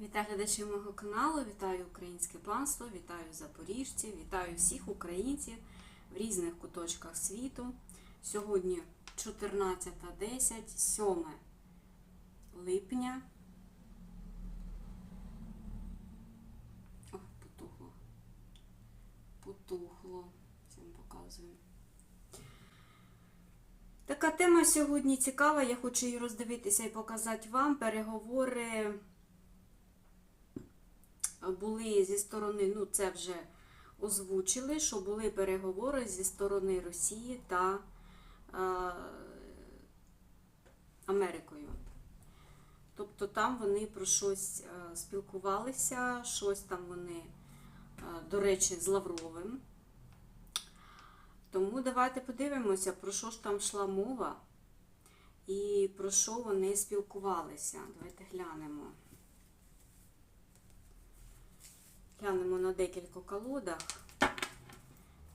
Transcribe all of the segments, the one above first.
Вітаю глядачів мого каналу, вітаю українське панство, вітаю запоріжців, вітаю всіх українців в різних куточках світу. Сьогодні 14.10, 7 липня. О, потухло. Потухло. Всім показую. Така тема сьогодні цікава, я хочу її роздивитися і показати вам. Переговори були зі сторони, ну це вже озвучили, що були переговори зі сторони Росії та е, Америкою. Тобто там вони про щось е, спілкувалися, щось там вони, е, до речі, з Лавровим. Тому давайте подивимося, про що ж там йшла мова і про що вони спілкувалися. Давайте глянемо. Глянемо на декілька колодах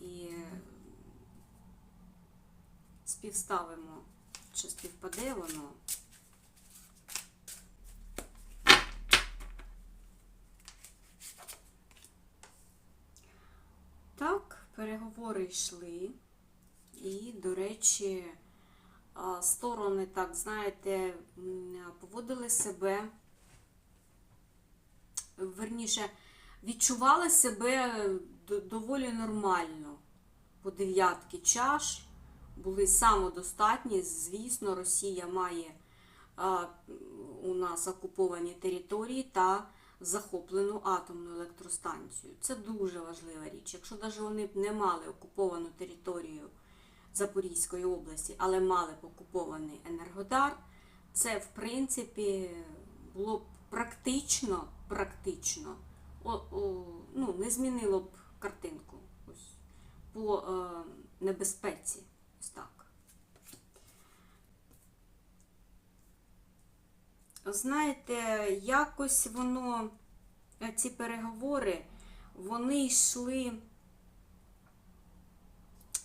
і співставимо, чи співпаде воно. Так, переговори йшли. І, до речі, сторони, так, знаєте, поводили себе, верніше, відчували себе доволі нормально. По дев'ятки чаш були самодостатні. Звісно, Росія має у нас окуповані території та захоплену атомну електростанцію. Це дуже важлива річ. Якщо навіть вони б не мали окуповану територію Запорізької області, але мали б окупований Енергодар, це в принципі було б практично, практично о, о, ну, не змінило б картинку ось, по е, небезпеці. Ось так. Знаєте, якось воно, е, ці переговори, вони йшли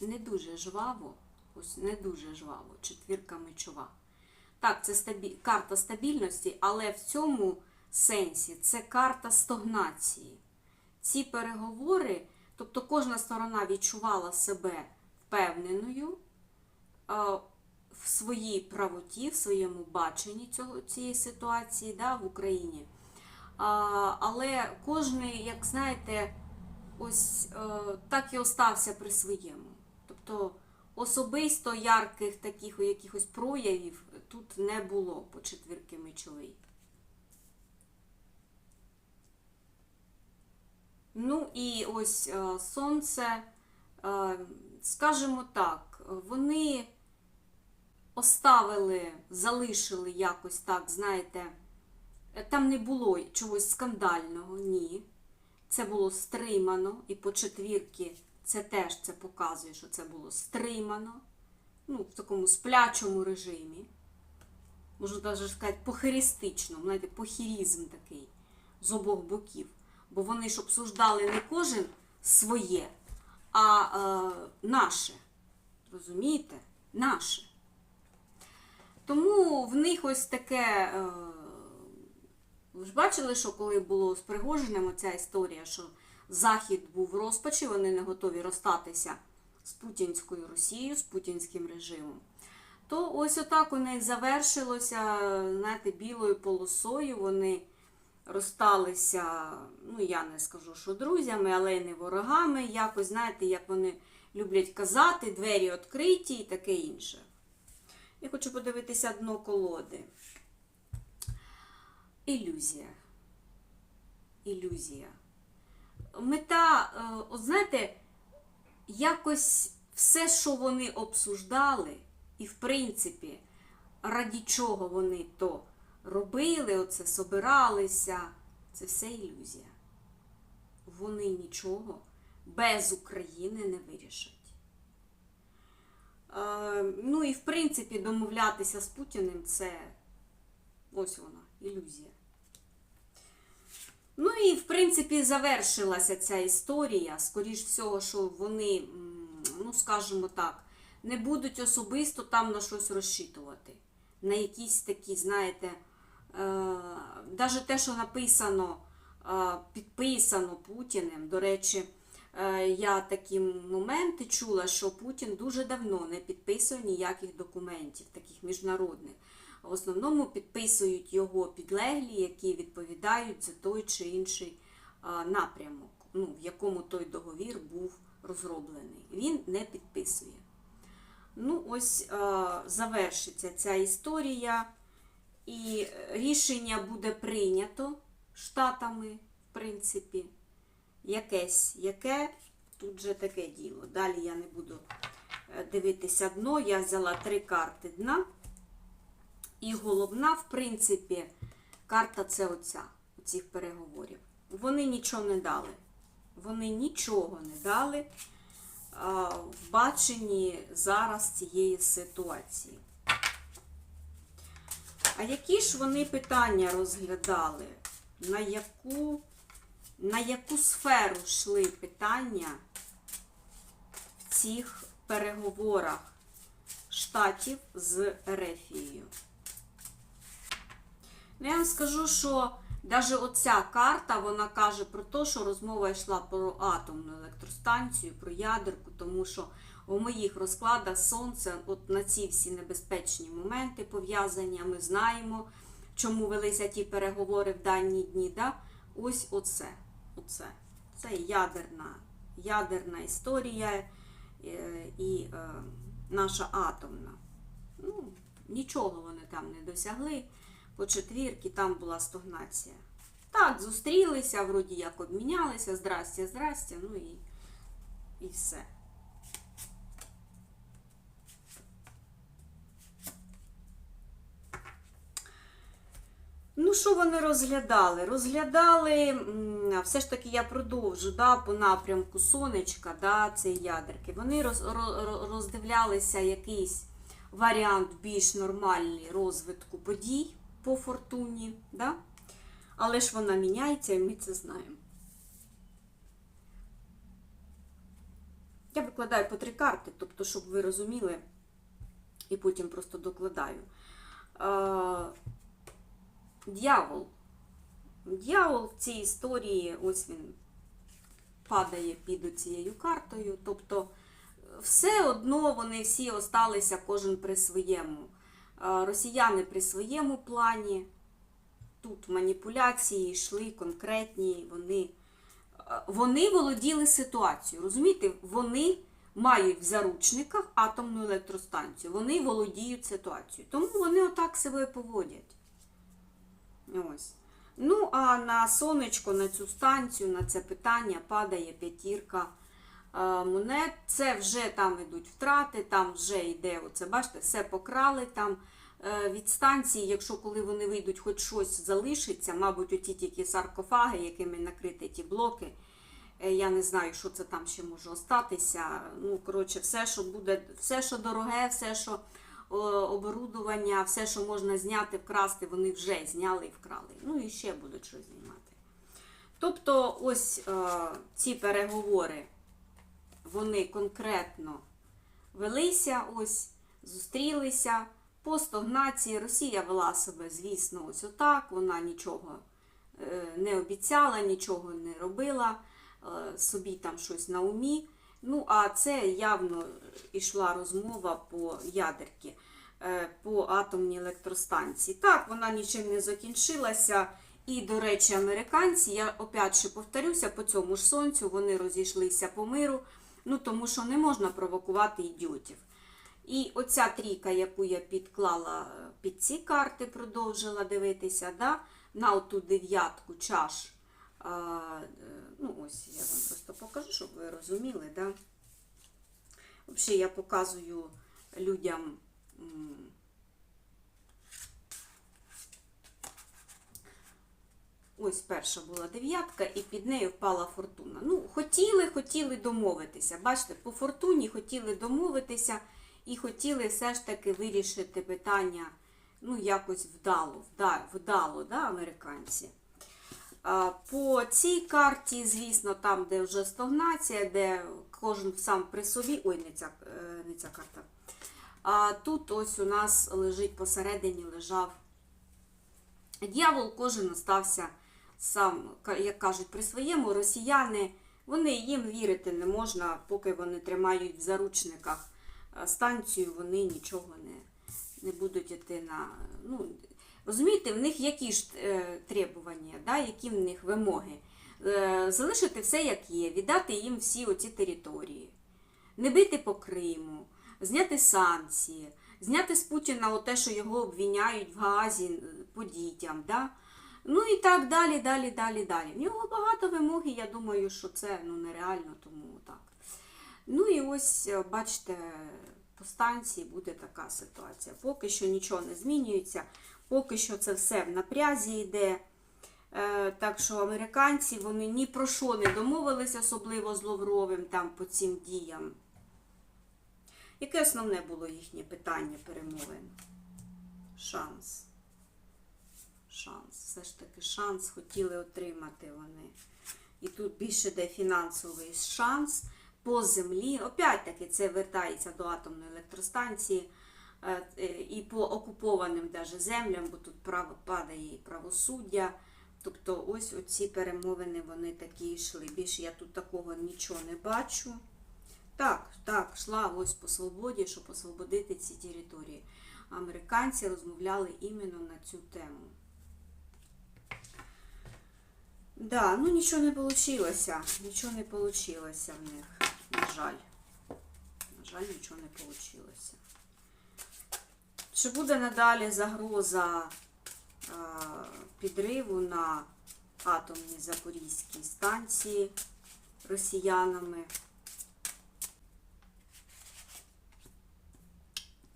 не дуже жваво, ось не дуже жваво, четвірка мечова. Так, це стабі... карта стабільності, але в цьому сенсі це карта стагнації. Ці переговори, тобто кожна сторона відчувала себе впевненою в своїй правоті, в своєму баченні цього, цієї ситуації да, в Україні. Але кожний, як знаєте, ось е, так і остався при своєму. Тобто особисто ярких таких якихось проявів тут не було по четвірки мечовий. Ну і ось е, сонце, е, скажімо так, вони оставили, залишили якось так, знаєте, е, там не було чогось скандального, ні. Це було стримано, і по четвірки це теж це показує, що це було стримано, ну, в такому сплячому режимі. Можна навіть сказати, похеристично, знаєте, похірізм такий з обох боків. Бо вони ж обсуждали не кожен своє, а е, наше. Розумієте? Наше. Тому в них ось таке. Е, ви ж бачили, що коли було з Пригожиним оця історія, що Захід був в розпачі, вони не готові розстатися з путінською Росією, з путінським режимом. То ось отак у них завершилося, знаєте, білою полосою. Вони розсталися, ну я не скажу, що друзями, але й не ворогами. Якось, знаєте, як вони люблять казати, двері відкриті і таке інше. Я хочу подивитися дно колоди. Ілюзія. Ілюзія. Мета, е, от знаєте, якось все, що вони обсуждали, і в принципі, раді чого вони то робили, оце собиралися, це все ілюзія. Вони нічого без України не вирішать. Е, ну і в принципі домовлятися з Путіним це ось вона, ілюзія. Ну і в принципі завершилася ця історія. Скоріш всього, що вони, ну скажімо так, не будуть особисто там на щось розчитувати. На якісь такі, знаєте, навіть те, що написано, е, підписано Путіним, до речі, е, я такі моменти чула, що Путін дуже давно не підписує ніяких документів, таких міжнародних. В основному підписують його підлеглі, які відповідають за той чи інший е, напрямок, ну, в якому той договір був розроблений. Він не підписує. Ну, ось е, завершиться ця історія, і рішення буде прийнято штатами, в принципі, якесь, яке тут же таке діло. Далі я не буду е, дивитися дно. Я взяла три карти дна. І головна, в принципі, карта це оця, цих переговорів. Вони нічого не дали. Вони нічого не дали в баченні зараз цієї ситуації. А які ж вони питання розглядали? На яку, на яку сферу йшли питання в цих переговорах штатів з Ерефією? Ну, я вам скажу, що навіть оця карта, вона каже про те, що розмова йшла про атомну електростанцію, про ядерку, тому що у моїх розкладах сонце, от на ці всі небезпечні моменти пов'язані, а ми знаємо, чому велися ті переговори в дані дні. Да? Ось оце. оце. Це ядерна, ядерна історія е, і е, наша атомна. Ну, нічого вони там не досягли. По четвірки там була стогнація. Так, зустрілися, вроді як обмінялися, здрастя, здрастя, ну і, і все. Ну, що вони розглядали? Розглядали, все ж таки я продовжу да, по напрямку сонечка, да, цієї ядерки. Вони роз, ро- роздивлялися якийсь варіант більш нормальний розвитку подій по фортуні. Да? Але ж вона міняється, і ми це знаємо. Я викладаю по три карти, тобто, щоб ви розуміли, і потім просто докладаю. Е, Д'явол. Д'явол в цій історії, ось він падає під цією картою. Тобто, все одно вони всі осталися кожен при своєму. Е, Росіяни при своєму плані. Тут маніпуляції йшли конкретні, вони, е, вони володіли ситуацією. Розумієте, вони мають в заручниках атомну електростанцію. Вони володіють ситуацією. Тому вони отак себе поводять. Ось. Ну, а на сонечко, на цю станцію, на це питання падає п'ятірка е, монет. Це вже там йдуть втрати, там вже йде, оце, бачите, все покрали там. е, Від станції, якщо коли вони вийдуть, хоч щось залишиться, мабуть, оті тільки саркофаги, якими накриті ті блоки. Е, Я не знаю, що це там ще може остатися. Ну, коротше, все, що буде, все, що дороге, все, що оборудування, все, що можна зняти, вкрасти, вони вже зняли і вкрали. Ну і ще будуть щось знімати. Тобто, ось е, ці переговори, вони конкретно велися, ось, зустрілися. По стогнації Росія вела себе, звісно, ось отак. Вона нічого е, не обіцяла, нічого не робила, е, собі там щось на умі. Ну, а це явно йшла розмова по ядерки, е, по атомній електростанції. Так, вона нічим не закінчилася. І, до речі, американці, я опять ще повторюся, по цьому ж сонцю вони розійшлися по миру, ну тому що не можна провокувати ідіотів. І оця трійка, яку я підклала під ці карти, продовжила дивитися, да, на оту дев'ятку чаш. А, е, ну, ось я вам просто покажу, щоб ви розуміли. Да? Взагалі я показую людям. Ось перша була дев'ятка, і під нею впала фортуна. Ну, хотіли, хотіли домовитися. Бачите, по фортуні хотіли домовитися і хотіли все ж таки вирішити питання, ну, якось вдало, вда- вдало, да, американці. По цій карті, звісно, там, де вже стогнація, де кожен сам при собі. Ой, не ця, е, не ця карта. А тут ось у нас лежить посередині лежав Д'явол кожен остався сам, як кажуть, при своєму росіяни, вони їм вірити не можна, поки вони тримають в заручниках е, станцію, вони нічого не, не будуть йти на. Ну, розумієте, в них які ж е, требування, да, які в них вимоги. Е, залишити все як є, віддати їм всі оці території, не бити по Криму, зняти санкції, зняти з Путіна те, що його обвиняють в Гаазі е, по дітям. Да? Ну і так далі, далі, далі, далі. В нього багато вимог, і я думаю, що це ну, нереально, тому так. Ну і ось, бачите, по станції буде така ситуація. Поки що нічого не змінюється, поки що це все в напрязі йде. Е, Так що американці вони ні про що не домовились, особливо з Лавровим там по цим діям. Яке основне було їхнє питання перемовин? Шанс. Шанс. Все ж таки шанс хотіли отримати вони. І тут більше де фінансовий шанс по землі. Опять-таки це вертається до атомної електростанції е, е, і по окупованим даже землям, бо тут право падає і правосуддя. Тобто ось оці перемовини вони такі йшли. Більше я тут такого нічого не бачу. Так, так, йшла ось по свободі, щоб освободити ці території. Американці розмовляли іменно на цю тему. Да, ну нічого не вийшло. Нічого не вийшло в них. На жаль. На жаль, нічого не вийшло. Чи буде надалі загроза е, підриву на атомній Запорізькій станції росіянами?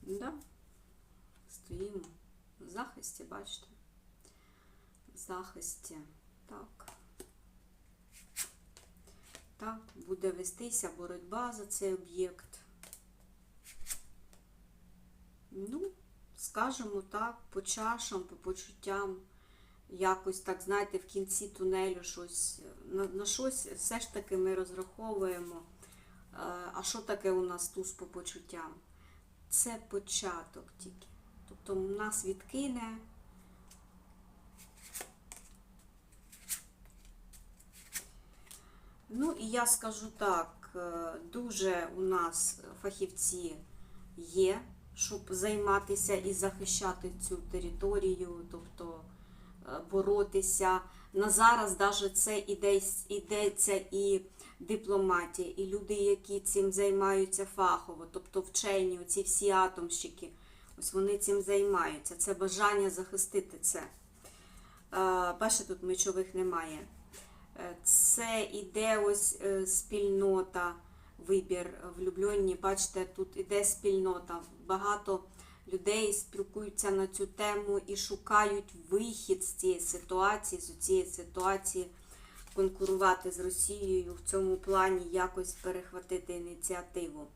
Да. Стоїмо в захисті, бачите? В захисті. Так. Так, буде вестися боротьба за цей об'єкт. Ну, скажімо так, по чашам, по почуттям, якось так, знаєте, в кінці тунелю щось, на, на щось все ж таки ми розраховуємо. Е, А що таке у нас туз по почуттям? Це початок тільки. Тобто нас відкине. Ну і я скажу так, е, дуже у нас фахівці є, щоб займатися і захищати цю територію, тобто е, боротися. На зараз навіть це іде, ідеться і дипломатія, і люди, які цим займаються фахово, тобто вчені, ці всі атомщики, ось вони цим займаються. Це бажання захистити це. Е, Бачите, тут мечових немає. Е, Це іде ось е, спільнота, вибір влюблені. Бачите, тут іде спільнота. Багато людей спілкуються на цю тему і шукають вихід з цієї ситуації, з цієї ситуації конкурувати з Росією в цьому плані, якось перехватити ініціативу.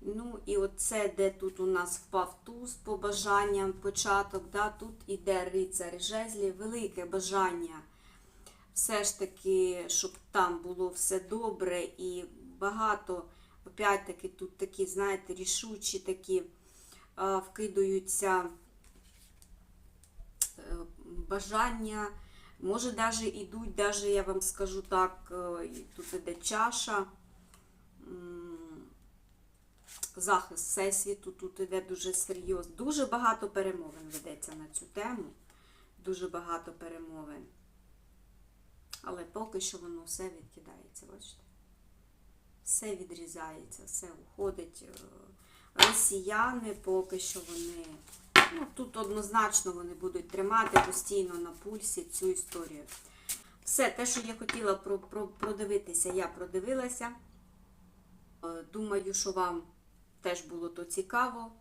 Ну і оце, де тут у нас впав туз по бажанням, початок, да, тут іде рицар жезлі, велике бажання все ж таки, щоб там було все добре і багато, опять-таки, тут такі, знаєте, рішучі такі вкидаються е, бажання. Може, навіть ідуть, даже, я вам скажу так, е, тут іде чаша. Захист Всесвіту тут іде дуже серйозно. Дуже багато перемовин ведеться на цю тему. Дуже багато перемовин. Але поки що воно все відкидається, бачите? Все відрізається, все уходить. Е, Росіяни поки що вони. Ну, тут однозначно вони будуть тримати постійно на пульсі цю історію. Все, те, що я хотіла про, про, продивитися, я продивилася. Е, Думаю, що вам теж було то цікаво.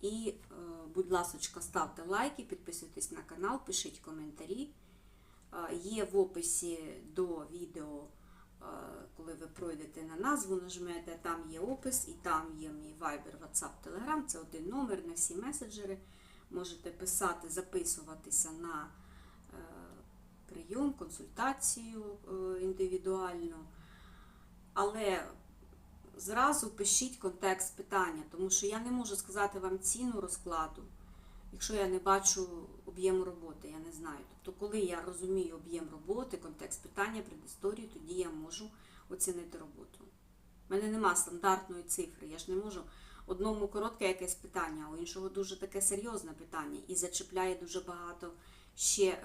І, е, будь ласка, ставте лайки, підписуйтесь на канал, пишіть коментарі. Є в описі до відео, коли ви пройдете на назву, нажмете, там є опис, і там є мій Viber, WhatsApp, Telegram. Це один номер на всі меседжери. Можете писати, записуватися на е, прийом, консультацію е, індивідуальну. Але зразу пишіть контекст питання, тому що я не можу сказати вам ціну розкладу, якщо я не бачу об'єму роботи, я не знаю. Тобто, коли я розумію об'єм роботи, контекст питання, предісторію, тоді я можу оцінити роботу. У мене нема стандартної цифри. Я ж не можу одному коротке якесь питання, у іншого дуже таке серйозне питання і зачіпляє дуже багато ще е,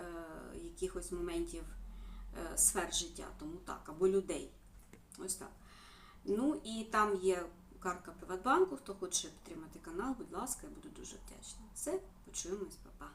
якихось моментів е, сфер життя, тому так, або людей. Ось так. Ну і там є карка Приватбанку. Хто хоче підтримати канал, будь ласка, я буду дуже вдячна. Все, почуємось, па-па.